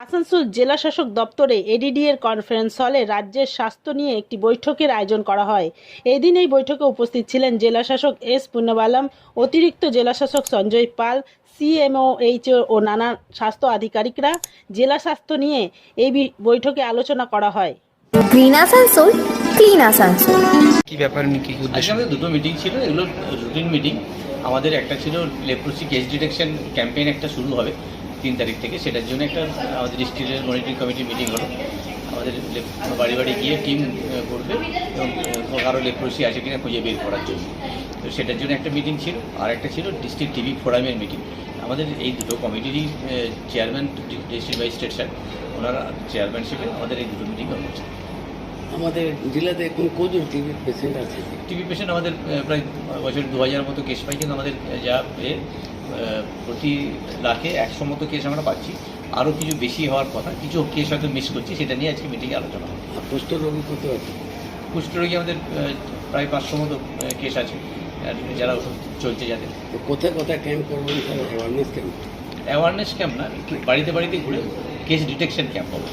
আসানসোল জেলা শাসক দপ্তরে এডিডি এর কনফারেন্স হলে রাজ্যের স্বাস্থ্য নিয়ে একটি বৈঠকের আয়োজন করা হয়। এদিন এই বৈঠকে উপস্থিত ছিলেন জেলা শাসক এস পুণ্যবালাম অতিরিক্ত জেলা শাসক সঞ্জয় পাল সিএমওএইচও ও নানা স্বাস্থ্য আধিকারিকরা জেলা স্বাস্থ্য নিয়ে এই বৈঠকে আলোচনা করা হয়। Green Asansol clean Asansol. কি ব্যাপার কি উদ্দেশ্য? দুটো মিটিং ছিল এগুলো রুটিন মিটিং আমাদের একটা ছিল লেপ্রোসি কেস ডিটেকশন ক্যাম্পেইন একটা শুরু হবে। তিন তারিখ থেকে। সেটার জন্য একটা আমাদের স্টিলের মনিটরিং কমিটি মিটিং হলো। আমাদের বাড়ি বাড়ি গিয়ে টিম করবে এবং কারও লেপ্রোসি আছে কিনা খুঁজে বের করার জন্য। তো সেটার জন্য একটা মিটিং ছিল। আর একটা ছিল ডিস্ট্রিক্ট টিভি ফোরামের মিটিং আমাদের এই দুটো কমিটিরই চেয়ারম্যান ডিস্ট্রিক্ট ম্যাজিস্ট্রেট স্যার ওনারা চেয়ারম্যানশিপে আমাদের এই দুটো মিটিং হচ্ছে আমাদের জেলাতে এখন কজন টিভি পেশেন্ট আছে? টিবি পেশেন্ট আমাদের প্রায় বছর দু হাজার মতো কেস পাই কিন্তু আমাদের যা প্রতি লাখে একশো মতো কেস আমরা পাচ্ছি। আরও কিছু বেশি হওয়ার কথা কিছু কেস হয়তো মিস করছি সেটা নিয়ে আজকে মিটিংয়ে আলোচনা হবে। আর কুষ্ঠ রোগী কত আছে? কুষ্ঠ রোগী আমাদের প্রায় পাঁচশো মতো কেস আছে যারা ওষুধ চলছে যাদের। তো কোথায় কোথায় ক্যাম্প করবেন অ্যাওয়ারনেস ক্যাম্প অ্যাওয়ারনেস ক্যাম্প না বাড়িতে বাড়িতে ঘুরে কেস ডিটেকশন ক্যাম্প হবে।